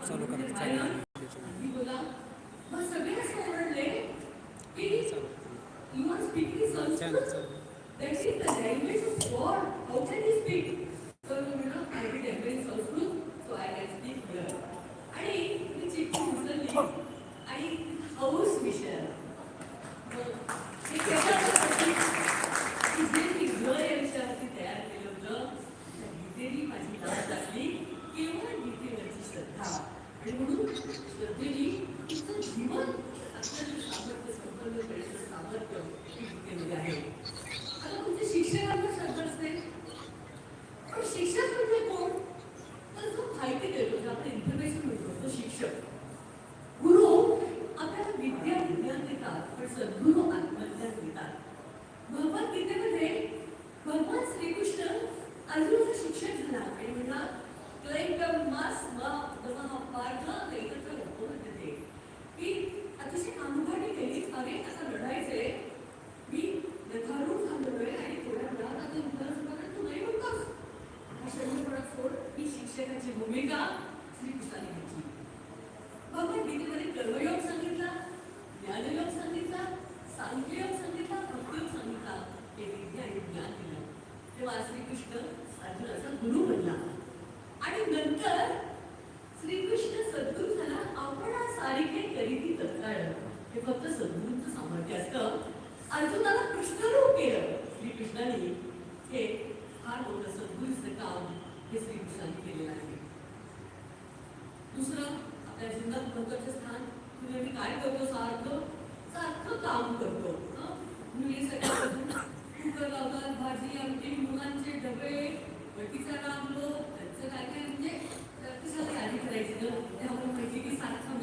चालू करा म्हणजे चालू बाहेर करा. मी बोला मग सगळे असं ओरडले की you are speaking channel Sanskrit चालू That is the language of God. How can he speak? गीतेवरची श्रद्धा आणि म्हणून श्रद्धेने तिचं जीवन अत्यंत सामर्थ्य संपन्न करण्याचं सामर्थ्य हे। गीतेमध्ये आहे आता तुमचे शिक्षकांना श्रद्धा असते पण शिक्षक आपण करी ती तत्काळ हे फक्त सद्गुरूंचं सामर्थ्य असतं. अर्जुनाला कृष्णरूप केलं. श्रीकृष्णाने हे फार मोठं सद्गुरूचं काम हे श्रीकृष्णाने केलेलं आहे. दुसरं आपल्या जीवनात महत्वाचं स्थान. तुम्ही आम्ही काय करतो? सारखं सारखं काम करतो. मुली सगळ्या कुकर लावतात भाजी आमटी मुलांचे डबे वटीचा राबलो त्यांचं काय काय म्हणजे कशाला यादी करायची. ना त्यामुळे माहिती की सारखं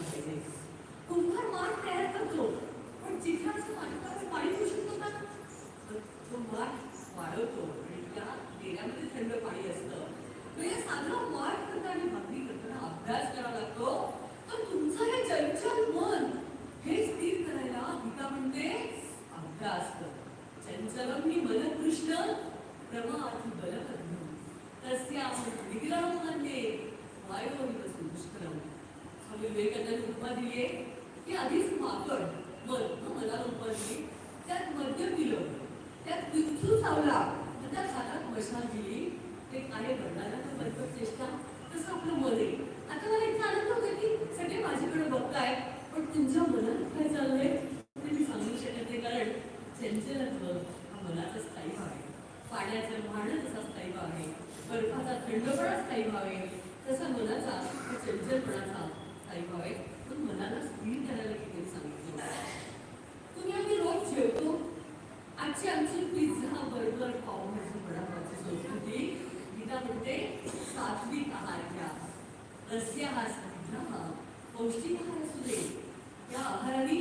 केला पाहिजे कुंभार माठ तयार करतो. पण चिखलाचं माठाचं पाणी होऊ शकतो का तो माठ वाढवतो आणि त्या डेऱ्यामध्ये थंड पाणी असतं. तर या साधं माठ करताना भाकरी करताना अभ्यास करावा लागतो. पण तुमचं हे चंचल मन हे स्थिर करायला गीता म्हणते अभ्यास कर. चंचलम ही मन कृष्ण प्रमाथी बल तस्या विग्रहममध्ये वायोनिव दुष्करम. स्वामी म्हणजे विवेकानंद उपमा दिली आहे की आधीच माकड मन मला उपमा दिली. त्यात मद्य पिलं त्यात पिंचू चावला तर त्या हातात मशाल दिली. ते काय बनणारा तर बरकत चेष्टा. तसं आपलं मन आहे. आता मला इतका आनंद होतो की सगळे माझ्याकडे बघताय पण तुमच्या मनात काय चाललंय? ते मी सांगू शकत नाही कारण चंचलत्व हा मनाचा स्थायी भाव आहे. पाण्याचं वाहनं तसा स्थायी भाव आहे. बर्फाचा थंडपणा स्थायी भाव आहे. तसा मनाचा चंचलपणाचा स्थायी भाव आहे पण मनाला स्क्रीन करायला किती सांगितलं तुम्ही आम्ही रोज जेवतो? आजची आमची पिझ्झा बर्गर पावभाजी वडापावची संस्कृती. गीता म्हणते सात्विक आहार घ्या. रस्याहार घ्या पौष्टिक आहार असू दे. या आहाराने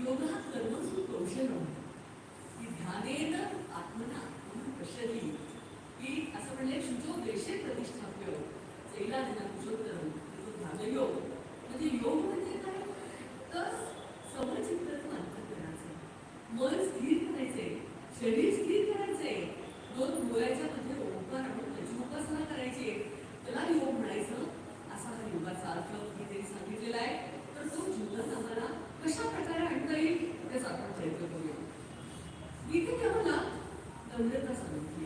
योगः सर्वसु कौशलम्। ध्यानेन आत्मना आत्मन पश्यति। की असं म्हणले शुचो देशे प्रतिष्ठाप्य। चैला दिना कुशोत्तरम ध्यानयोग। म्हणजे योग तेच आपण चैत्र करूया. इथे केवळ दंडता सांगितलं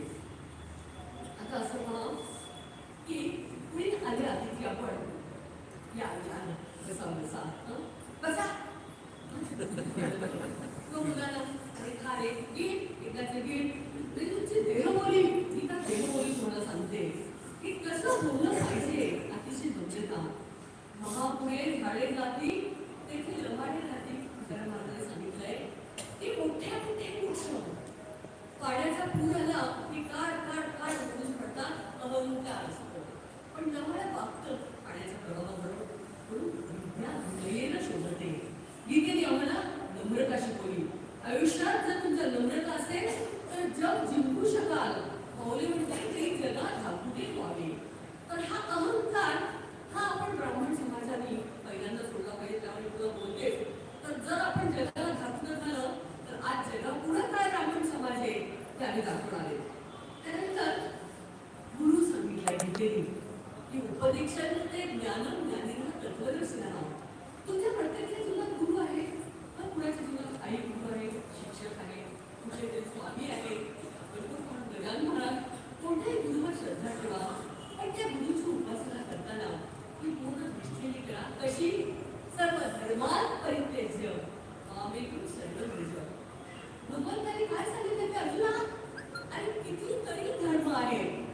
快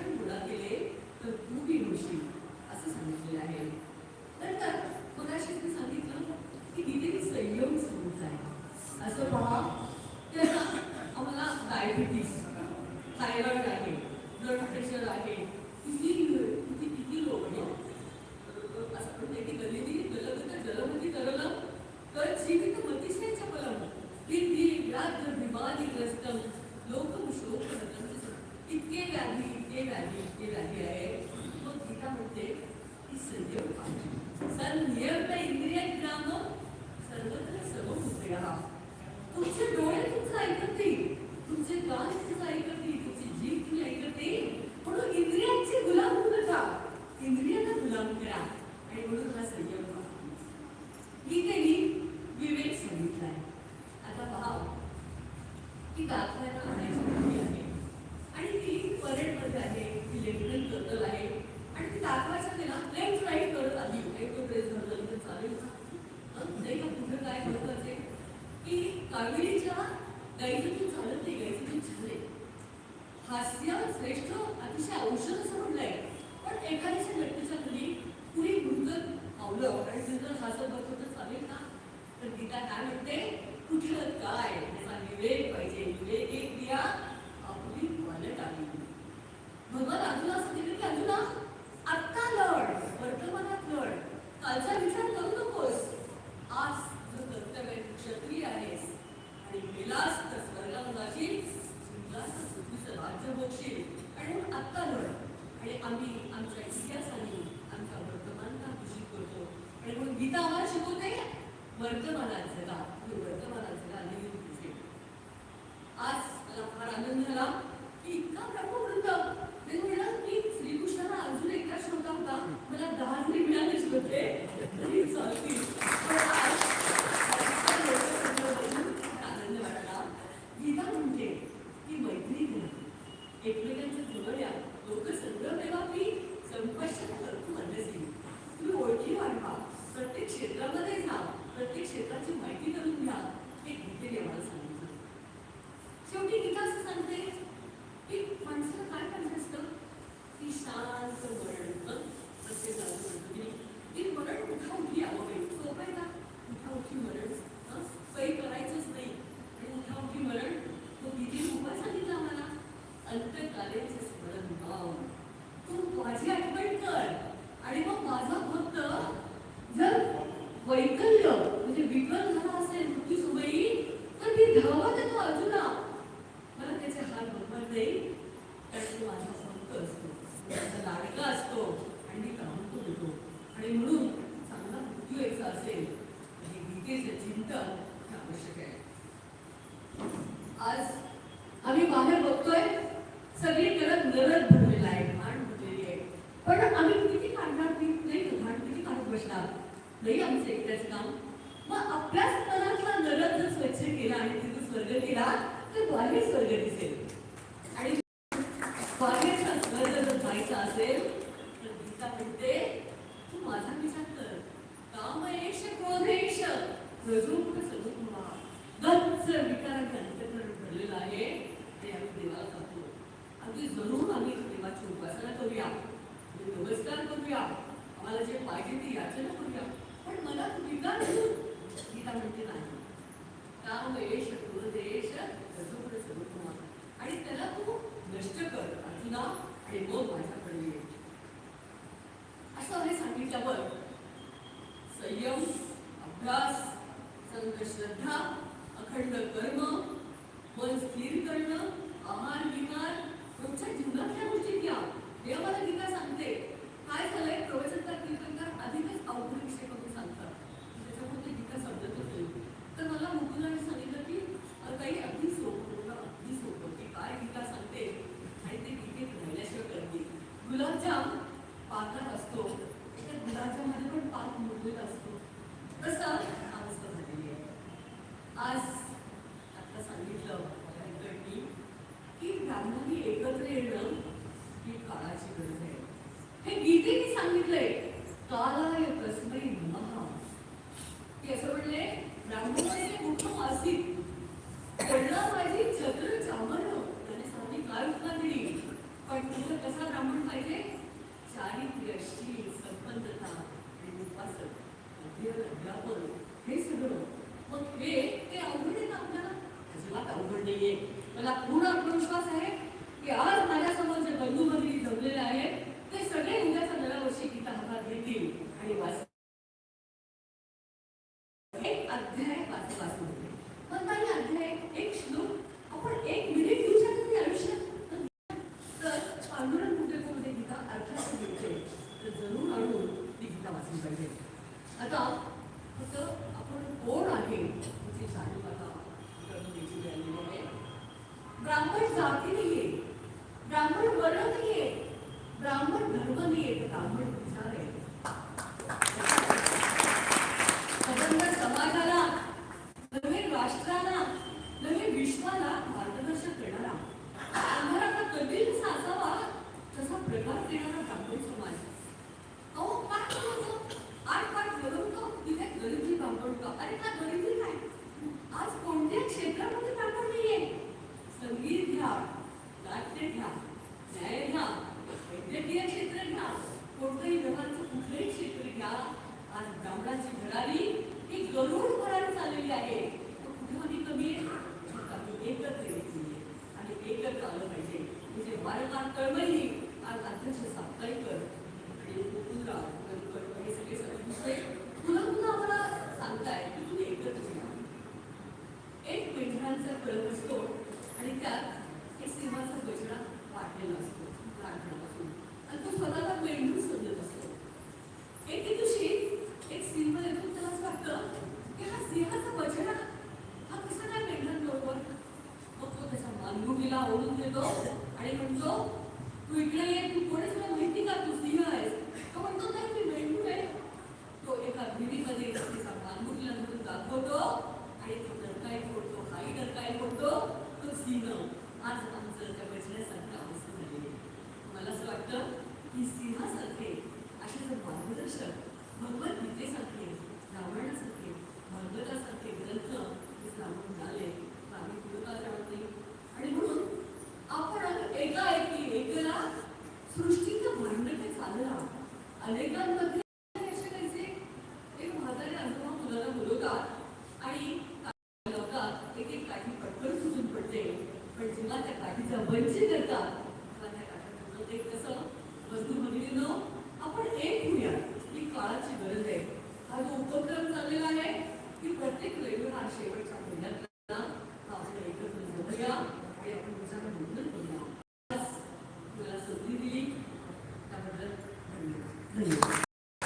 शिक्षण पुन्हा केले तर तू भिवशील असं सांगितलेलं आहे. नंतर कोणाशी मी सांगितलं की दिलेली संयम सुरूच आहे. असं पहा. त्याला आम्हाला डायबिटीस थायरॉइड आहे ब्लड प्रेशर आहे. किती किती किती रोग असं म्हणते की गलिती गलबत जलमती तरल तर जीवित मतिशय चपलम किती व्याध विवादी ग्रस्त लोक शोक इतके व्याधी ये झाली ते झाली आहे मग गीता म्हणते की संयम सर्व नियम इंद्रिय ग्राम सर्वत्र सर्व उपयोग तुमचे डोळे तुमचं ऐकत तुमचे कान तुमचं and if they Berteman. करायचं काम? मग अभ्यास मनातला नरक जर स्वच्छ केला आणि तिथे स्वर्ग केला तर बाहेर स्वर्ग दिसेल. घडते नाही. म्हणजे आणि त्याला तू नष्ट कर अर्जुना आणि मग माझ्याकडे असं हे सांगितल्यावर पण तुझं तसा ब्राह्मण पाहिजे. चारित्र्य शील संपन्नता आणि उपासक अध्यापन हे सगळं. मग हे ते अवघड आहे ना आपल्याला. अजिबात अवघड नाहीये. मला पूर्ण आत्मविश्वास आहे. 아까 Alégando